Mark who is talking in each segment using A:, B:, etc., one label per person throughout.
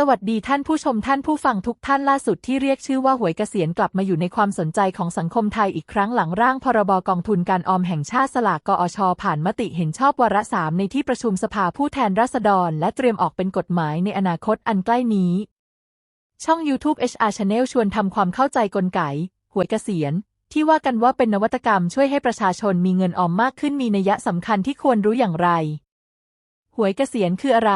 A: สวัสดีท่านผู้ชมท่านผู้ฟังทุกท่านล่าสุดที่เรียกชื่อว่าหวยเกษียณกลับมาอยู่ในความสนใจของสังคมไทยอีกครั้งหลังร่างพรบกองทุนการออมแห่งชาติสลากกอชผ่านมติเห็นชอบวาระสามในที่ประชุมสภาผู้แทนราษฎร และเตรียมออกเป็นกฎหมายในอนาคตอันใกล้นี้ ช่อง YouTube HR Channel ชวนทำความเข้าใจกลไก หวยเกษียณที่ว่ากันว่าเป็นนวัตกรรมช่วยให้ประชาชนมีเงินออมมากขึ้นมีนัยสำคัญที่ควรรู้อย่างไร หวยเกษียณคืออะไร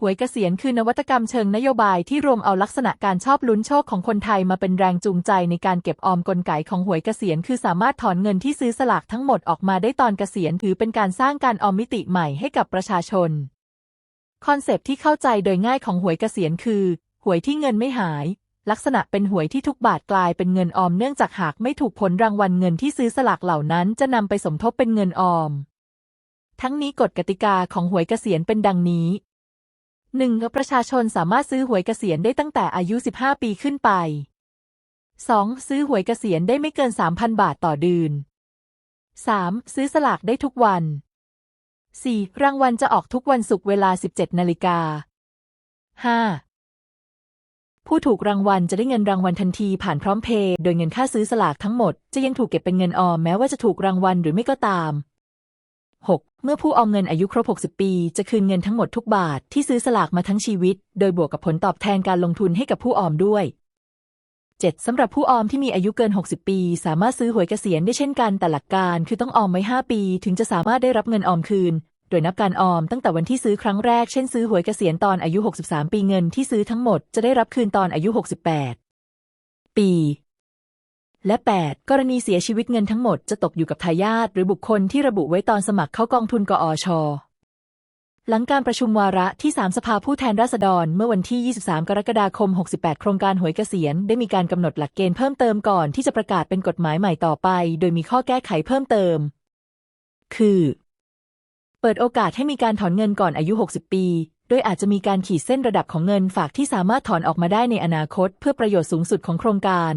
A: หวยเกษียณคือนวัตกรรมเชิงนโยบายที่รวมเอาลักษณะการชอบลุ้นโชคของคนไทยมาเป็นแรงจูงใจในการเก็บออมกลไกของหวยเกษียณคือสามารถถอนเงินที่ซื้อสลากทั้งหมดออกมาได้ตอนเกษียณถือเป็นการสร้างการออมมิติใหม่ให้กับประชาชน คอนเซปที่เข้าใจโดยง่ายของหวยเกษียณคือ หวยที่เงินไม่หาย ลักษณะเป็นหวยที่ทุกบาทกลายเป็นเงินออมเนื่องจากหากไม่ถูกผลรางวัลเงินที่ซื้อสลากเหล่านั้นจะนำไปสมทบเป็นเงินออม ทั้งนี้กฎกติกาของหวยเกษียณเป็นดังนี้ หนึ่งประชาชนสามารถซื้อหวยเกษียณได้ตั้งแต่อายุ 15 ปีขึ้นไป 2. ซื้อหวยเกษียณได้ไม่เกิน 3,000 บาทต่อเดือน 3. ซื้อสลากได้ทุกวัน 4. รางวัลจะออกทุกวันศุกร์เวลา 17 นาฬิกา 5. ผู้ถูกรางวัลจะได้เงินรางวัลทันทีผ่านพร้อมเพย์โดยเงินค่าซื้อสลากทั้งหมด จะยังถูกเก็บเป็นเงินออมแม้ว่าจะถูกรางวัลหรือไม่ก็ตาม 6. เมื่อผู้ออมเงินอายุครบ 60 ปี จะคืนเงินทั้งหมดทุกบาทที่ซื้อสลากมาทั้งชีวิต โดยบวกกับผลตอบแทนการลงทุนให้กับผู้ออมด้วย 7. สำหรับผู้ออมที่มีอายุเกิน 60 ปี สามารถซื้อหวยเกษียณได้เช่นกันแต่หลักการคือต้องออมไว้ 5 ปี ถึงจะสามารถได้รับเงินออมคืน โดยนับการออมตั้งแต่วันที่ซื้อครั้งแรก เช่นซื้อหวยเกษียณตอนอายุ 63 ปีเงินที่ซื้อทั้งหมดจะได้รับคืนตอนอายุ 68 ปี และ 8. กรณีเสียชีวิตเงินทั้งหมดจะตกอยู่กับทายาทหรือบุคคลที่ระบุไว้ตอนสมัครเข้ากองทุนกอช หลังการประชุมวาระที่ 3 สภาผู้แทนราษฎร เมื่อวันที่ 23 กรกฎาคม 68 โครงการหวยเกษียณ ได้มีการกำหนดหลักเกณฑ์เพิ่มเติมก่อนที่จะประกาศเป็นกฎหมายใหม่ต่อไป โดยมีข้อแก้ไขเพิ่มเติม คือ เปิดโอกาสให้มีการถอนเงินก่อนอายุ 60 ปีโดยอาจจะมีการขีดเส้นระดับของเงินฝากที่สามารถถอนออกมาได้ในอนาคต เพื่อประโยชน์สูงสุดของโครงการ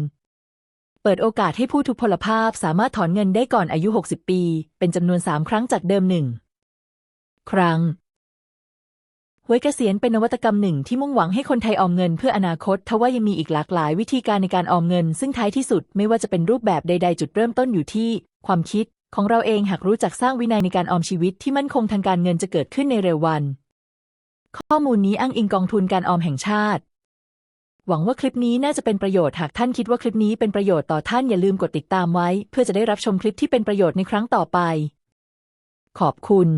A: เปิดโอกาสให้ผู้ทุพพลภาพสามารถถอนเงินได้ก่อนอายุ 60 ปี เป็นจำนวน 3 ครั้งจากเดิมหนึ่งครั้งหวยเกษียณเป็นนวัตกรรมหนึ่งที่มุ่งหวังให้คนไทยออมเงินเพื่ออนาคตทว่ายังมีอีกหลากหลายวิธีการในการออมเงิน ซึ่งท้ายที่สุดไม่ว่าจะเป็นรูปแบบใด ๆ จุดเริ่มต้นอยู่ที่ ความคิด ของเราเองหากรู้จักสร้างวินัยในการออมชีวิตที่มั่นคงทางการเงินจะเกิดขึ้นในเร็ววัน ข้อมูลนี้อ้างอิงกองทุนการออมแห่งชาติ หวังว่าคลิปนี้น่าจะเป็นประโยชน์หากท่านคิดว่าคลิปนี้เป็นประโยชน์ต่อท่านอย่าลืมกดติดตามไว้ เพื่อจะได้รับชมคลิปที่เป็นประโยชน์ในครั้งต่อไป ขอบคุณ